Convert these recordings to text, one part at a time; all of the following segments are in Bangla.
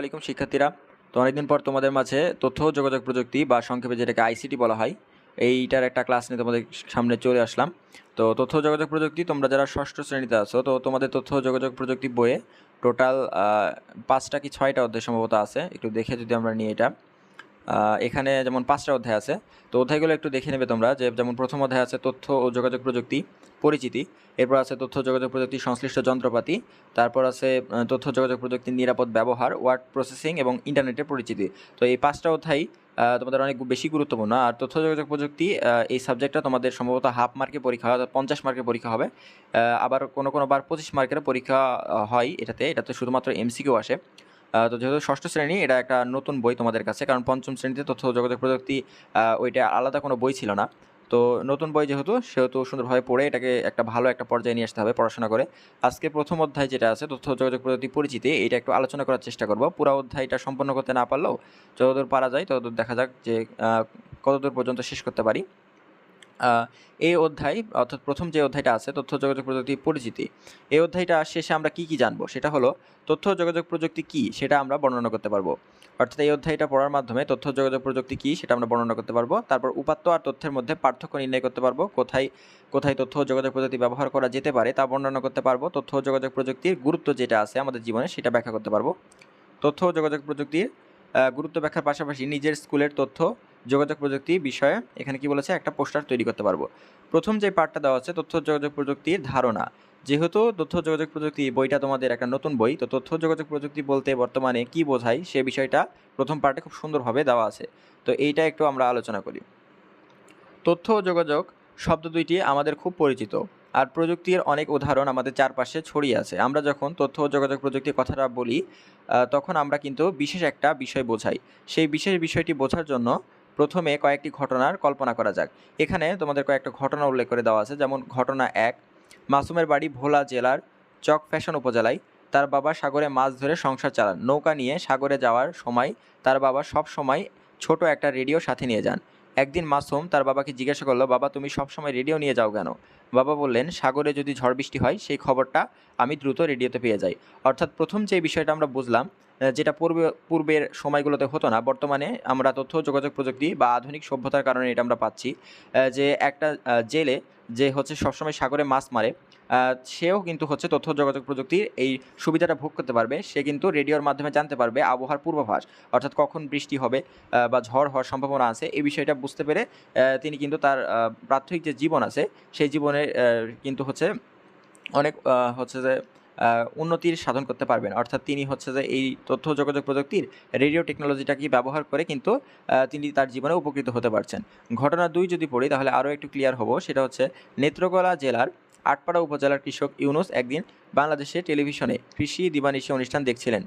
আলাইকুম শিক্ষার্থীরা। তো অনেকদিন পর তোমাদের মাঝে তথ্য যোগাযোগ প্রযুক্তি বা সংক্ষেপে যেটাকে আইসিটি বলা হয়, এইটার একটা ক্লাস নিয়ে তোমাদের সামনে চলে আসলাম। তো তথ্য যোগাযোগ প্রযুক্তি, তোমরা যারা ষষ্ঠ শ্রেণীতে আছো, তো তোমাদের তথ্য যোগাযোগ প্রযুক্তি বইয়ে টোটাল পাঁচটা কি ছয়টা অধ্যায় সম্ভবত আছে, একটু দেখে যদি আমরা নিই এটা। এখানে যেমন পাঁচটা অধ্যায় আছে, তো অধ্যায়গুলো একটু দেখে নেবে তোমরা যে যেমন প্রথম অধ্যায় আছে তথ্য ও যোগাযোগ প্রযুক্তি, পরিচিতি, এরপর আছে তথ্য যোগাযোগ প্রযুক্তি সংশ্লিষ্ট যন্ত্রপাতি, তারপর আছে তথ্য যোগাযোগ প্রযুক্তির নিরাপদ ব্যবহার, ওয়ার্ড প্রসেসিং এবং ইন্টারনেটের পরিচিতি। তো এই পাঁচটা অধ্যায় তোমাদের অনেক বেশি গুরুত্বপূর্ণ। আর তথ্য যোগাযোগ প্রযুক্তি এই সাবজেক্টটা তোমাদের সম্ভবত হাফ মার্কে পরীক্ষা হয় পঞ্চাশ মার্কের পরীক্ষা হবে। আবার কোনো কোনো বার পঁচিশ মার্কের পরীক্ষা হয় এটাতে এটাতে শুধুমাত্র এমসিকিউ আসে। তো যেহেতু ষষ্ঠ শ্রেণি, এটা একটা নতুন বই তোমাদের কাছে, কারণ পঞ্চম শ্রেণীতে তথ্য যোগাযোগ প্রযুক্তি ওইটা আলাদা কোনো বই ছিল না। তো নতুন বই যেহেতু, সেহেতু সুন্দরভাবে পড়ে এটাকে একটা ভালো একটা পর্যায়ে নিয়ে আসতে হবে পড়াশোনা করে। আজকে প্রথম অধ্যায় যেটা আছে, তথ্য যোগাযোগ প্রযুক্তি পরিচিতি, এটা একটু আলোচনা করার চেষ্টা করব। পুরো অধ্যায়টা সম্পন্ন করতে না পারলেও, যতদূর পারা যায় ততদূর দেখা যাক যে কতদূর পর্যন্ত শেষ করতে পারি। এই অধ্যায়, অর্থাৎ প্রথম যে অধ্যায়টা আছে, তথ্য, যোগাযোগ প্রযুক্তি, পরিচিতি এই অধ্যায়টা শেষে আমরা কি কি জানব? সেটা হলো, তথ্য, যোগাযোগ প্রযুক্তি কি? সেটা আমরা বর্ণনা করতে পারব। অর্থাৎ এই অধ্যায়টা পড়ার মাধ্যমে তথ্য, যোগাযোগ প্রযুক্তি কি? সেটা আমরা বর্ণনা করতে পারব। তারপর উপাত্ত আর তথ্যের মধ্যে পার্থক্য নির্ণয় করতে পারব। কোথায় কোথায় তথ্য, যোগাযোগ প্রযুক্তি ব্যবহার করা যেতে পারে তা বর্ণনা করতে পারব। তথ্য, যোগাযোগ প্রযুক্তির গুরুত্ব যেটা আছে আমাদের জীবনে সেটা ব্যাখ্যা করতে পারব। তথ্য, যোগাযোগ প্রযুক্তির গুরুত্ব ব্যাখ্যার পাশাপাশি নিজের স্কুলের তথ্য যোগাযোগ প্রযুক্তি বিষয়ে এখানে কি বলেছে? একটা পোস্টার তৈরি করতে পারব। প্রথম যে পার্টটা দেওয়া আছে তথ্য যোগাযোগ প্রযুক্তির ধারণা। যেহেতু তথ্য যোগাযোগ প্রযুক্তি বইটা তোমাদের একটা নতুন বই, তো তথ্য যোগাযোগ প্রযুক্তি বলতে বর্তমানে কি বোঝায় সে বিষয়টা প্রথম পার্টে খুব সুন্দরভাবে দেওয়া আছে। তো এইটা একটু আমরা আলোচনা করি। তথ্য যোগাযোগ শব্দ দুইটি আমাদের খুব পরিচিত, আর প্রযুক্তির অনেক উদাহরণ আমাদের চারপাশে ছড়িয়ে আছে। আমরা যখন তথ্য যোগাযোগ প্রযুক্তির কথাটা বলি তখন আমরা কিন্তু বিশেষ একটা বিষয় বোঝাই। সেই বিশেষ বিষয়টি বোঝার জন্য প্রথমে কয়েকটি ঘটনার কল্পনা করা যাক। এখানে তোমাদের কয়েকটা ঘটনা উল্লেখ করে দেওয়া আছে, যেমন ঘটনা এক, মাসুমের বাড়ি ভোলা জেলার চক ফ্যাশন উপজেলায়। তার বাবা সাগরে মাছ ধরে সংসার চালান। নৌকা নিয়ে সাগরে যাওয়ার সময় তার বাবা সব সময় ছোট একটা রেডিও সাথে নিয়ে যান। একদিন মাসুম তার বাবাকে জিজ্ঞাসা করল, বাবা, তুমি সবসময় রেডিও নিয়ে যাও কেন? বাবা বললেন, সাগরে যদি ঝড় বৃষ্টি হয়, সেই খবরটা আমি দ্রুত রেডিওতে পেয়ে যাই। অর্থাৎ প্রথম যে বিষয়টা আমরা বুঝলাম যেটা পূর্বে পূর্বের সময়গুলোতে হতো না, বর্তমানে আমরা তথ্য, যোগাযোগ প্রযুক্তি বা আধুনিক সভ্যতার কারণে এটা আমরা পাচ্ছি যে একটা জেলে যে হচ্ছে সবসময় সাগরে মাছ মারে সেও কিন্তু হচ্ছে তথ্য, যোগাযোগ প্রযুক্তির এই সুবিধাটা ভোগ করতে পারবে, সে কিন্তু রেডিওর মাধ্যমে জানতে পারবে আবহাওয়ার পূর্বাভাস, অর্থাৎ কখন বৃষ্টি হবে বা ঝড় হওয়ার সম্ভাবনা আছে, এই বিষয়টা বুঝতে পেরে তিনি কিন্তু তার প্রাথমিক যে জীবন আছে, সেই জীবনে কিন্তু হচ্ছে অনেক হচ্ছে যে উন্নতির সাধন করতে পারবেন। অর্থাৎ তিনি হচ্ছে যে এই তথ্য যোগাযোগ প্রযুক্তির রেডিও টেকনোলজিটাকে ব্যবহার করে কিন্তু তিনি তার জীবনে উপকৃত হতে পারছেন। ঘটনা দুই যদি পড়ি তাহলে আরও একটু ক্লিয়ার হব। সেটা হচ্ছে নেত্রকোলা জেলার আটপাড়া উপজেলার কৃষক ইউনুস একদিন বাংলাদেশে টেলিভিশনে কৃষি দিবানিশি অনুষ্ঠান দেখছিলেন।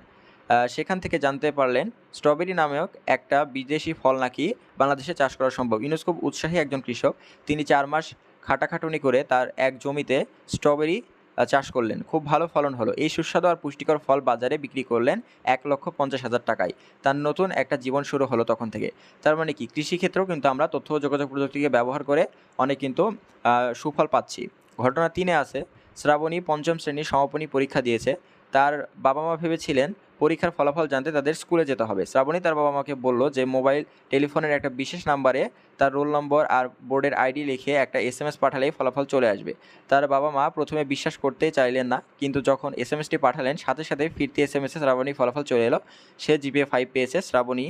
সেখান থেকে জানতে পারলেন, স্ট্রবেরি নামক একটা বিদেশি ফল নাকি বাংলাদেশে চাষ করা সম্ভব। ইউনুস খুব উৎসাহী একজন কৃষক। তিনি চার মাস খাটাখাটুনি করে তার এক জমিতে স্ট্রবেরি চাষ করলেন। খুব ভালো ফলন হলো। এই সুস্বাদু আর পুষ্টিকর ফল বাজারে বিক্রি করলেন এক লক্ষ পঞ্চাশ হাজার টাকায়। তার নতুন একটা জীবন শুরু হলো তখন থেকে। তার মানে কি? কৃষিক্ষেত্রেও কিন্তু আমরা তথ্য ও যোগাযোগ প্রযুক্তিকে ব্যবহার করে অনেক কিন্তু সুফল পাচ্ছি। ঘটনা তিনে আছে। শ্রাবণী পঞ্চম শ্রেণির সমাপনী পরীক্ষা দিয়েছে। তার বাবা মা ভেবেছিলেন পরীক্ষার ফলাফল জানতে তাদের স্কুলে যেতে হবে। শ্রাবণী তার বাবা মাকে বলল যে, মোবাইল টেলিফোনের একটা বিশেষ নাম্বারে তার রোল নম্বর আর বোর্ডের আইডি লিখে একটা এস এম এস পাঠালেই ফলাফল চলে আসবে। তার বাবা মা প্রথমে বিশ্বাস করতে চাইলেন না, কিন্তু যখন এস এম এসটি পাঠালেন, সাথে সাথে ফিরতি এস এম এসে শ্রাবণী ফলাফল চলে এলো। সে জিপিএ ফাইভ পেয়েছে শ্রাবণী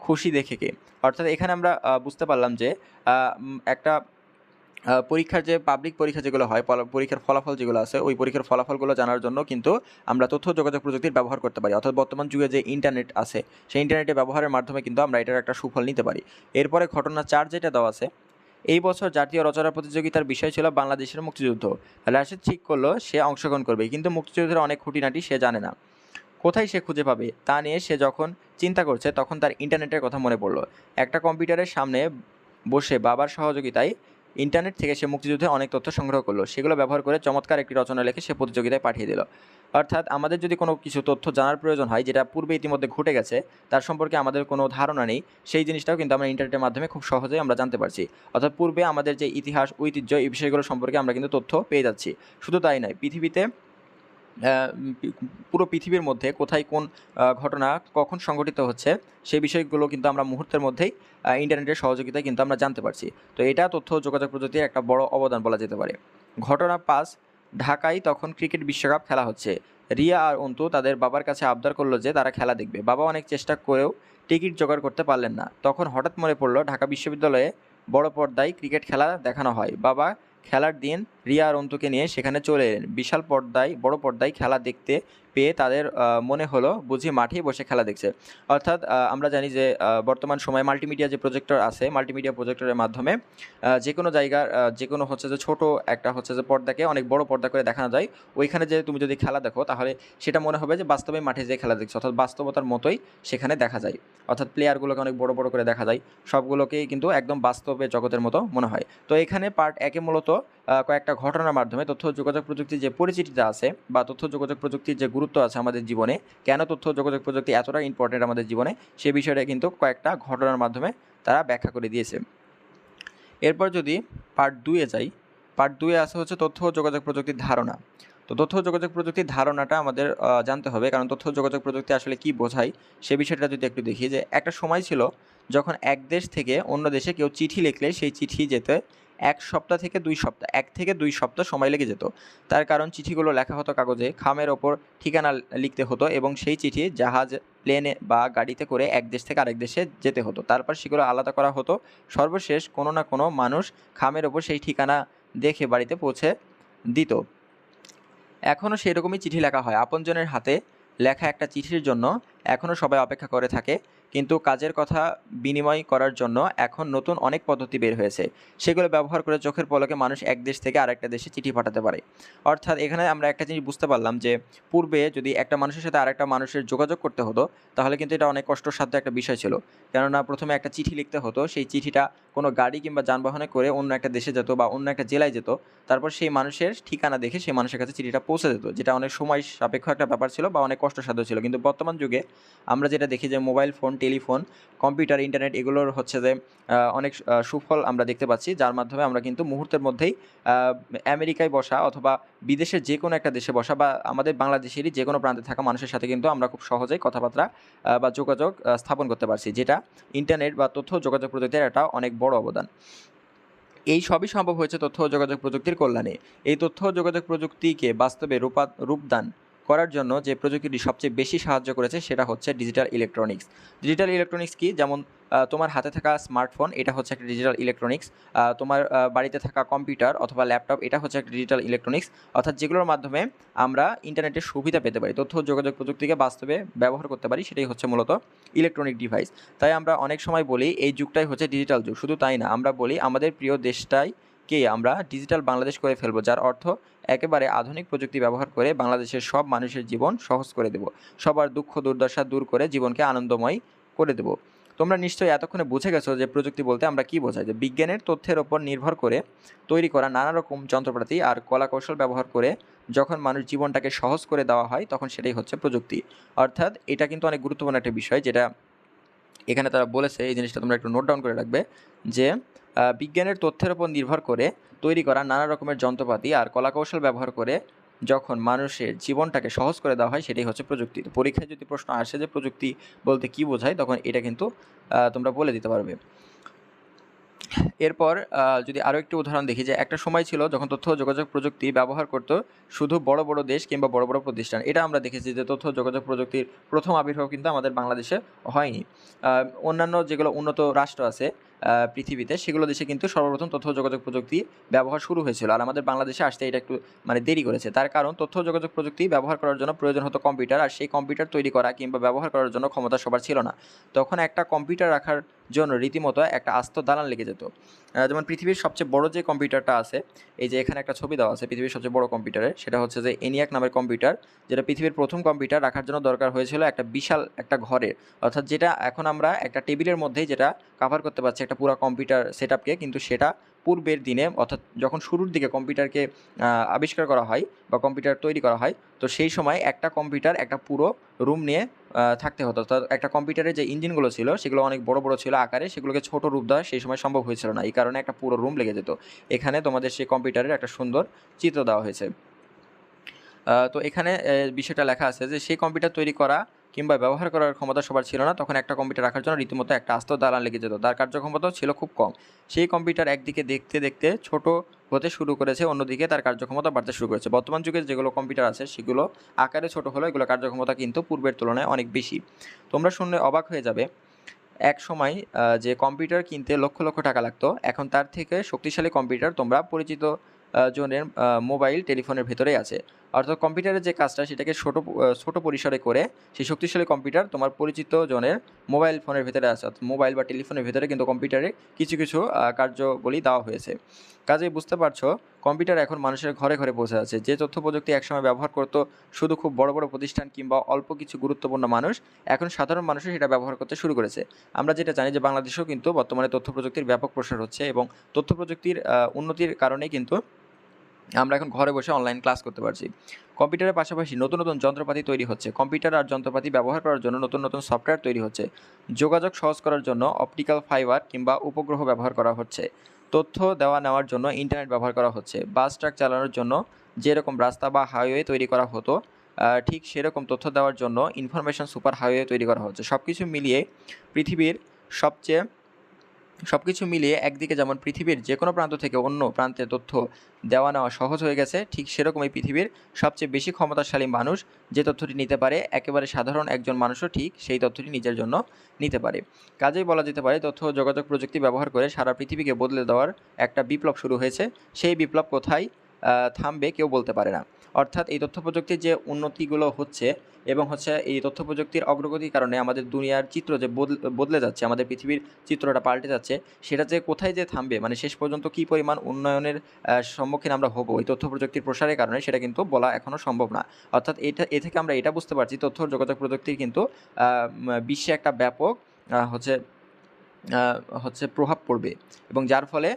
খুশি দেখে কে। অর্থাৎ এখানে আমরা বুঝতে পারলাম যে একটা পরীক্ষার যে পাবলিক পরীক্ষা যেগুলো হয় পরীক্ষার ফলাফল যেগুলো আছে, ওই পরীক্ষার ফলাফলগুলো জানার জন্য কিন্তু আমরা তথ্য যোগাযোগ প্রযুক্তির ব্যবহার করতে পারি। অর্থাৎ বর্তমান যুগে যে ইন্টারনেট আছে, সেই ইন্টারনেটের ব্যবহারের মাধ্যমে কিন্তু আমরা এটার একটা সুফল নিতে পারি। এরপরে ঘটনা চার যেটা দেওয়া আছে, এই বছর জাতীয় রচনা প্রতিযোগিতার বিষয় ছিল বাংলাদেশের মুক্তিযুদ্ধ। রাশেদ ঠিক করল, সে অংশগ্রহণ করবে, কিন্তু মুক্তিযুদ্ধের অনেক খুঁটিনাটি সে জানে না। কোথায় সে খুঁজে পাবে, তা নিয়ে সে যখন চিন্তা করছে, তখন তার ইন্টারনেটের কথা মনে পড়ল। একটা কম্পিউটারের সামনে বসে বাবার সহযোগিতায় ইন্টারনেট থেকে সে মুক্তিযুদ্ধে অনেক তথ্য সংগ্রহ করল। সেগুলো ব্যবহার করে চমৎকার একটি রচনা লেখে সে প্রতিযোগিতায় পাঠিয়ে দিল। অর্থাৎ আমাদের যদি কোনো কিছু তথ্য জানার প্রয়োজন হয়, যেটা পূর্বে ইতিমধ্যে ঘটে গেছে, তার সম্পর্কে আমাদের কোনো ধারণা নেই, সেই জিনিসটাও কিন্তু আমরা ইন্টারনেটের মাধ্যমে খুব সহজেই আমরা জানতে পারছি। অর্থাৎ পূর্বে আমাদের যে ইতিহাস, ঐতিহ্য, এই বিষয়গুলো সম্পর্কে আমরা কিন্তু তথ্য পেয়ে যাচ্ছি। শুধু তাই নয়, পৃথিবীতে পুরো পৃথিবীর মধ্যে কোথায় কোন ঘটনা কখন সংঘটিত হচ্ছে সেই বিষয়গুলো কিন্তু আমরা মুহূর্তের মধ্যেই ইন্টারনেটের সহযোগিতায় কিন্তু আমরা জানতে পারছি। তো এটা তথ্য যোগাযোগ প্রযুক্তির একটা বড় অবদান বলা যেতে পারে। ঘটনা পাঁচ, ঢাকায় তখন ক্রিকেট বিশ্বকাপ খেলা হচ্ছে। রিয়া আর অন্তু তাদের বাবার কাছে আবদার করল যে তারা খেলা দেখবে। বাবা অনেক চেষ্টা করেও টিকিট জোগাড় করতে পারলেন না। তখন হঠাৎ মনে পড়ল ঢাকা বিশ্ববিদ্যালয়ে বড় পর্দায় ক্রিকেট খেলা দেখানো হয়। বাবা খেলার দিন রিয়া অন্তুকে নিয়ে সেখানে চলে এলেন। বিশাল পর্দায় বড় পর্দায় খেলা দেখতে পেয়ে তাদের মনে হলো বুঝি মাঠেই বসে খেলা দেখছে। অর্থাৎ আমরা জানি যে বর্তমান সময়ে মাল্টিমিডিয়া যে প্রজেক্টর আছে মাল্টিমিডিয়া প্রজেক্টরের মাধ্যমে যে কোনো জায়গার যে কোনো হচ্ছে যে ছোট একটা হচ্ছে যে পর্দাকে অনেক বড় পর্দা করে দেখানো যায়। ওইখানে যে তুমি যদি খেলা দেখো, তাহলে সেটা মনে হবে যে বাস্তবে মাঠে যে খেলা দেখছ, অর্থাৎ বাস্তবতার মতোই সেখানে দেখা যায়। অর্থাৎ প্লেয়ারগুলোকে অনেক বড় বড় করে দেখা যায়। সবগুলোকেই কিন্তু একদম বাস্তবে জগতের মতো মনে হয়। তো এখানে পার্ট একে মূলত কয়েকটা ঘটনার মাধ্যমে তথ্য যোগাযোগ প্রযুক্তির যে পরিচিতিটা আছে বা তথ্য যোগাযোগ প্রযুক্তির যে গুরুত্ব আছে আমাদের জীবনে। কেন তথ্য, যোগাযোগ প্রযুক্তি এতটা ইম্পর্টেন্ট আমাদের জীবনে? সে বিষয়টা কিন্তু কয়েকটা ঘটনার মাধ্যমে তারা ব্যাখ্যা করে দিয়েছে। এরপর যদি পার্ট দুয়ে যাই পার্ট দুয়ে আছে হচ্ছে তথ্য যোগাযোগ প্রযুক্তির ধারণা। তো তথ্য যোগাযোগ প্রযুক্তির ধারণাটা আমাদের জানতে হবে। কারণ তথ্য যোগাযোগ প্রযুক্তি আসলে কি বোঝায়, সে বিষয়টা যদি একটু দেখি যে, একটা সময় ছিল যখন এক দেশ থেকে অন্য দেশে কেউ চিঠি লিখলে সেই চিঠি যেতে এক সপ্তাহ থেকে দুই সপ্তাহ, এক থেকে দুই সপ্তাহ সময় লেগে যেত। তার কারণ চিঠিগুলো লেখা হতো কাগজে, খামের ওপর ঠিকানা লিখতে হতো এবং সেই চিঠি জাহাজ, প্লেনে বা গাড়িতে করে এক দেশ থেকে আরেক দেশে যেতে হতো। তারপর সেগুলো আলাদা করা হতো। সর্বশেষ কোনো না কোনো মানুষ খামের ওপর সেই ঠিকানা দেখে বাড়িতে পৌঁছে দিত। এখনও সেই রকমই চিঠি লেখা হয়। আপনজনের হাতে লেখা একটা চিঠির জন্য এখনও সবাই অপেক্ষা করে থাকে, কিন্তু কাজের কথা বিনিময় করার জন্য এখন নতুন অনেক পদ্ধতি বের হয়েছে। সেগুলো ব্যবহার করে চোখের পলকে মানুষ এক দেশ থেকে আরেকটা দেশে চিঠি পাঠাতে পারে। অর্থাৎ এখানে আমরা একটা জিনিস বুঝতে পারলাম যে, পূর্বে যদি একটা মানুষের সাথে আরেকটা মানুষের যোগাযোগ করতে হতো, তাহলে কিন্তু এটা অনেক কষ্টসাধ্য একটা বিষয় ছিল। কেননা প্রথমে একটা চিঠি লিখতে হতো, সেই চিঠিটা কোনো গাড়ি কিংবা যানবাহনে করে অন্য একটা দেশে যেত বা অন্য একটা জেলায় যেত, তারপর সেই মানুষের ঠিকানা দেখে সেই মানুষের কাছে চিঠিটা পৌঁছে যেত যেটা অনেক সময় সাপেক্ষ একটা ব্যাপার ছিল বা অনেক কষ্টসাধ্য ছিল। কিন্তু বর্তমান যুগে আমরা যেটা দেখি যে mobile phone, telephone, computer, internet, এগুলোর হচ্ছে যে অনেক সুফল আমরা দেখতে পাচ্ছি, যার মাধ্যমে আমরা কিন্তু মুহূর্তের মধ্যেই আমেরিকায় বসা অথবা বিদেশের যে কোনো একটা দেশে বসা বা আমাদের বাংলাদেশেরই যে কোনো প্রান্তে থাকা মানুষের সাথে কিন্তু আমরা খুব সহজেই কথাবার্তা বা যোগাযোগ স্থাপন করতে পারছি, যেটা ইন্টারনেট বা তথ্য যোগাযোগ প্রযুক্তির একটা অনেক বড় অবদান। এই সবই সম্ভব হয়েছে তথ্য যোগাযোগ প্রযুক্তির কল্যাণে। এই তথ্য যোগাযোগ প্রযুক্তিকে বাস্তবে রূপা রূপদান করার জন্য যে প্রযুক্তিটি সবচেয়ে বেশি সাহায্য করেছে সেটা হচ্ছে ডিজিটাল ইলেকট্রনিক্স ডিজিটাল ইলেকট্রনিক্স কি? যেমন তোমার হাতে থাকা স্মার্টফোন এটা হচ্ছে একটা ডিজিটাল ইলেকট্রনিক্স তোমার বাড়িতে থাকা কম্পিউটার অথবা ল্যাপটপ এটা হচ্ছে একটা ডিজিটাল ইলেকট্রনিক্স অর্থাৎ যেগুলোর মাধ্যমে আমরা ইন্টারনেটের সুবিধা পেতে পারি, তথ্য, যোগাযোগ প্রযুক্তিকে বাস্তবে ব্যবহার করতে পারি, সেটাই হচ্ছে মূলত ইলেকট্রনিক ডিভাইস তাই আমরা অনেক সময় বলি, এই যুগটাই হচ্ছে ডিজিটাল যুগ। শুধু তাই না, আমরা বলি আমাদের প্রিয় দেশটাই কে আমরা ডিজিটাল বাংলাদেশ করে ফেলব, যার অর্থ একেবারে আধুনিক প্রযুক্তি ব্যবহার করে বাংলাদেশের সব মানুষের জীবন সহজ করে দেব। সবার দুঃখ, দুর্দশা দূর করে জীবনকে আনন্দময় করে দেব। তোমরা নিশ্চয়ই এতক্ষণে বুঝে গেছো যে প্রযুক্তি বলতে আমরা কি বোঝাই? যে বিজ্ঞানের তথ্যের ওপর নির্ভর করে তৈরি করা নানা রকম যন্ত্রপাতি আর কলা কৌশল ব্যবহার করে যখন মানুষ জীবনটাকে সহজ করে দেওয়া হয়, তখন সেটাই হচ্ছে প্রযুক্তি। অর্থাৎ এটা কিন্তু অনেক গুরুত্বপূর্ণ একটা বিষয়, যেটা এখানে তারা বলেছে, এই জিনিসটা তোমরা একটু নোট ডাউন করে রাখবে যে বিজ্ঞানের তথ্যের উপর নির্ভর করে তৈরি করা নানা রকমের যন্ত্রপাতি আর কলাকৌশল ব্যবহার করে যখন মানুষের জীবনটাকে সহজ করে দেওয়া হয়, সেটাই হচ্ছে প্রযুক্তি। তো পরীক্ষায় যদি প্রশ্ন আসে যে প্রযুক্তি বলতে কি বোঝায়, তখন এটা কিন্তু তোমরা বলে দিতে পারবে। এরপর যদি আরও একটি উদাহরণ দেখি যে একটা সময় ছিল যখন তথ্য যোগাযোগ প্রযুক্তি ব্যবহার করতো শুধু বড় বড় দেশ কিংবা বড় বড় প্রতিষ্ঠান। এটা আমরা দেখেছি যে তথ্য যোগাযোগ প্রযুক্তির প্রথম আবির্ভাব কিন্তু আমাদের বাংলাদেশে হয়নি। অন্যান্য যেগুলো উন্নত রাষ্ট্র আছে পৃথিবীতে, সেগুলো দেশে কিন্তু সর্বপ্রথম তথ্য যোগাযোগ প্রযুক্তি ব্যবহার শুরু হয়েছিল। আর আমাদের বাংলাদেশে আসতে এটা একটু মানে দেরি করেছে। তার কারণ, তথ্য যোগাযোগ প্রযুক্তি ব্যবহার করার জন্য প্রয়োজন হতো কম্পিউটার, আর সেই কম্পিউটার তৈরি করা কিংবা ব্যবহার করার জন্য ক্ষমতা সবার ছিল না। তখন একটা কম্পিউটার রাখার জন্য রীতিমতো একটা আস্ত দালান লেগে যেত। যেমন পৃথিবীর সবচেয়ে বড় যে কম্পিউটারটা আছে, এই যে এখানে একটা ছবি দেওয়া আছে, পৃথিবীর সবচেয়ে বড় কম্পিউটারের, সেটা হচ্ছে যে এনিয়াক নামের কম্পিউটার, যেটা পৃথিবীর প্রথম কম্পিউটার রাখার জন্য দরকার হয়েছিল একটা বিশাল একটা ঘরে অর্থাৎ যেটা এখন আমরা একটা টেবিলের মধ্যেই যেটা কাভার করতে পারছি একটা পুরো কম্পিউটার সেট কিন্তু সেটা পূর্বের দিনে অর্থাৎ যখন শুরুর দিকে কম্পিউটারকে আবিষ্কার করা হয় বা কম্পিউটার তৈরি করা হয়, তো সেই সময় একটা কম্পিউটার একটা পুরো রুম নিয়ে থাকতে হতো। অর্থাৎ একটা কম্পিউটারের যে ইঞ্জিনগুলো ছিল, সেগুলো অনেক বড় বড় ছিল আকারে, সেগুলোকে ছোট রূপ দেওয়া সেই সময় সম্ভব হয়েছিল না। এই কারণে একটা পুরো রুম লেগে যেত। এখানে তোমাদের সেই কম্পিউটারের একটা সুন্দর চিত্র দেওয়া হয়েছে। তো এখানে বিষয়টা লেখা আছে যে সেই কম্পিউটার তৈরি করা কিংবা ব্যবহার করার ক্ষমতা সবার ছিল না, তখন একটা কম্পিউটার রাখার জন্য রীতিমতো একটা আস্ত দালান লেগে যেত। তার কার্যক্ষমতাও ছিল খুব কম। সেই কম্পিউটার একদিকে দেখতে দেখতে ছোট হতে শুরু করেছে, অন্যদিকে তার কার্যক্ষমতা বাড়তে শুরু করেছে। বর্তমান যুগে যেগুলো কম্পিউটার আছে, সেগুলো আকারে ছোট হলেও এগুলো কার্যক্ষমতা কিন্তু পূর্বের তুলনায় অনেক বেশি। তোমরা শুনলে অবাক হয়ে যাবে, এক সময় যে কম্পিউটার কিনতে লক্ষ লক্ষ টাকা লাগতো, এখন তার থেকে শক্তিশালী কম্পিউটার তোমরা পরিচিত জনের মোবাইল টেলিফোনের ভেতরেই আছে। অর্থাৎ কম্পিউটারের যে কাজটা সেটাকে ছোট ছোট পরিসরে করে সেই শক্তিশালী কম্পিউটার তোমার পরিচিত জনের মোবাইল ফোনের ভেতরে আছে, অর্থাৎ মোবাইল বা টেলিফোনের ভেতরে কিন্তু কম্পিউটারে কিছু কিছু কার্যবলী দেওয়া হয়েছে। কাজে বুঝতে পারছ, কম্পিউটার এখন মানুষের ঘরে ঘরে পৌঁছে আছে। যে তথ্য প্রযুক্তি একসময় ব্যবহার করতো শুধু খুব বড় বড় প্রতিষ্ঠান কিংবা অল্প কিছু গুরুত্বপূর্ণ মানুষ, এখন সাধারণ মানুষও সেটা ব্যবহার করতে শুরু করেছে। আমরা যেটা জানি যে বাংলাদেশেও কিন্তু বর্তমানে তথ্য প্রযুক্তির ব্যাপক প্রসার হচ্ছে এবং তথ্য প্রযুক্তির উন্নতির কারণে কিন্তু আমরা এখন ঘরে বসে অনলাইন ক্লাস করতে পারছি। কম্পিউটারের পাশাপাশি নতুন নতুন যন্ত্রপাতি তৈরি হচ্ছে। কম্পিউটার আর যন্ত্রপাতি ব্যবহার করার জন্য নতুন নতুন সফটওয়্যার তৈরি হচ্ছে। যোগাযোগ সহজ করার জন্য অপটিক্যাল ফাইবার কিংবা উপগ্রহ ব্যবহার করা হচ্ছে। তথ্য দেওয়া নেওয়ার জন্য ইন্টারনেট ব্যবহার করা হচ্ছে। বাস ট্রাক চালানোর জন্য যেরকম রাস্তা বা হাইওয়ে তৈরি করা হতো ঠিক সেরকম তথ্য দেওয়ার জন্য ইনফরমেশন সুপার হাইওয়ে তৈরি করা হচ্ছে। সব কিছু মিলিয়ে পৃথিবীর সবচেয়ে সব কিছু মিলিয়ে একদিকে যেমন পৃথিবীর যে কোনো প্রান্ত থেকে অন্য প্রান্তে তথ্য দেওয়া নেওয়া সহজ হয়ে গেছে, ঠিক সেরকমই পৃথিবীর সবচেয়ে বেশি ক্ষমতাশালী মানুষ যে তথ্যটি নিতে পারে, একেবারে সাধারণ একজন মানুষও ঠিক সেই তথ্যটি নিজের জন্য নিতে পারে। কাজেই বলা যেতে পারে, তথ্য, যোগাযোগ প্রযুক্তি ব্যবহার করে সারা পৃথিবীকে বদলে দেওয়ার একটা বিপ্লব শুরু হয়েছে। সেই বিপ্লব কোথায়? থামবে, কেউ বলতে পারে না। অর্থাৎ এই তথ্য প্রযুক্তির যে উন্নতিগুলো হচ্ছে এবং হচ্ছে এই তথ্য প্রযুক্তির অগ্রগতির কারণে আমাদের দুনিয়ার চিত্র যে বদল- যাচ্ছে, আমাদের পৃথিবীর চিত্রটা পাল্টে যাচ্ছে, সেটা যে কোথায় যে থামবে মানে শেষ পর্যন্ত কী পরিমাণ উন্নয়নের সম্মুখীন আমরা হব এই তথ্য প্রযুক্তির প্রসারের কারণে, সেটা কিন্তু বলা এখনও সম্ভব না। অর্থাৎ এটা, এ থেকে আমরা এটা বুঝতে পারছি, তথ্য যোগাযোগ প্রযুক্তির কিন্তু বিশ্বে একটা ব্যাপক হচ্ছে হচ্ছে প্রভাব পড়বে এবং যার ফলে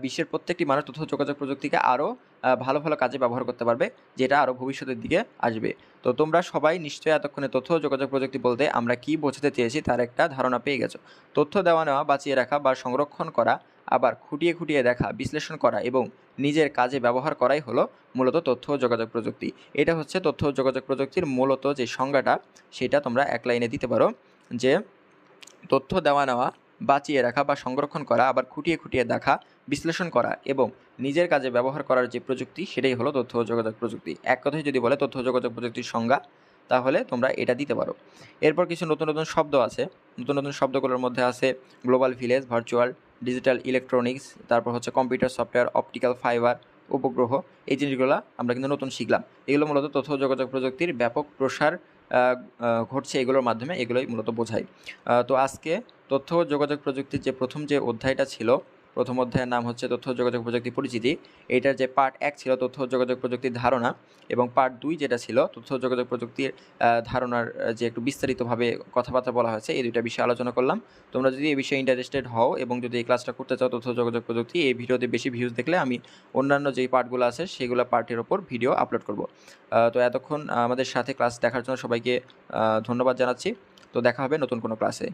বিশ্বের প্রত্যেকটি মানুষ তথ্য যোগাযোগ প্রযুক্তিকে আরও ভালো ভালো কাজে ব্যবহার করতে পারবে, যেটা আরও ভবিষ্যতের দিকে আসবে। তো তোমরা সবাই নিশ্চয়ই এতক্ষণে তথ্য যোগাযোগ প্রযুক্তি বলতে আমরা কি বোঝাতে চেয়েছি তার একটা ধারণা পেয়ে গেছো। তথ্য দেওয়া, নেওয়া, বাঁচিয়ে রাখা বা সংরক্ষণ করা, আবার খুঁটিয়ে খুঁটিয়ে দেখা, বিশ্লেষণ করা এবং নিজের কাজে ব্যবহার করাই হলো মূলত তথ্য যোগাযোগ প্রযুক্তি। এটা হচ্ছে তথ্য যোগাযোগ প্রযুক্তির মূলত যে সংজ্ঞাটা, সেটা তোমরা এক লাইনে দিতে পারো যে তথ্য দেওয়া, নেওয়া, বাঁচিয়ে রাখা বা সংরক্ষণ করা, আবার খুঁটিয়ে খুঁটিয়ে দেখা বিশ্লেষণ করা এবং নিজের কাজে ব্যবহার করার যে প্রযুক্তি, সেটাই হলো তথ্য যোগাযোগ প্রযুক্তি। এক কথায় যদি বলে তথ্য যোগাযোগ প্রযুক্তির সংজ্ঞা, তাহলে তোমরা এটা দিতে পারো। এরপর কিছু নতুন নতুন শব্দ আছে। নতুন নতুন শব্দগুলোর মধ্যে আছে global village virtual digital electronics তারপর হচ্ছে কম্পিউটার সফটওয়্যার অপটিক্যাল ফাইবার উপগ্রহ। এই জিনিসগুলো আমরা কিন্তু নতুন শিখলাম। এগুলো মূলত তথ্য যোগাযোগ প্রযুক্তির ব্যাপক প্রসার ঘটছে এগুলোর মাধ্যমে, এগুলোই মূলত বোঝায়। তো আজকে তথ্য যোগাযোগ প্রযুক্তির যে প্রথম যে অধ্যায়টা ছিল প্রথম অধ্যায়ের নাম হচ্ছে তথ্য, যোগাযোগ, প্রযুক্তি, পরিচিতি। এটার যে পার্ট এক ছিল, তথ্য, যোগাযোগ, প্রযুক্তির ধারণা, এবং পার্ট দুই যেটা ছিল, তথ্য, যোগাযোগ, প্রযুক্তির ধারণার যে একটু বিস্তারিতভাবে কথাবার্তা বলা হয়েছে, এই দুইটা বিষয়ে আলোচনা করলাম। তোমরা যদি এই বিষয়ে ইন্টারেস্টেড হও, এবং যদি এই ক্লাসটা করতে চাও, তথ্য, যোগাযোগ, প্রযুক্তি, এই ভিডিওতে বেশি ভিউজ দেখলে আমি অন্যান্য যেই পার্টগুলো আছে, সেগুলো পার্টের ওপর ভিডিও আপলোড করব। তো এতক্ষণ আমাদের সাথে ক্লাস দেখার জন্য সবাইকে ধন্যবাদ জানাচ্ছি। তো দেখা হবে নতুন কোনো ক্লাসে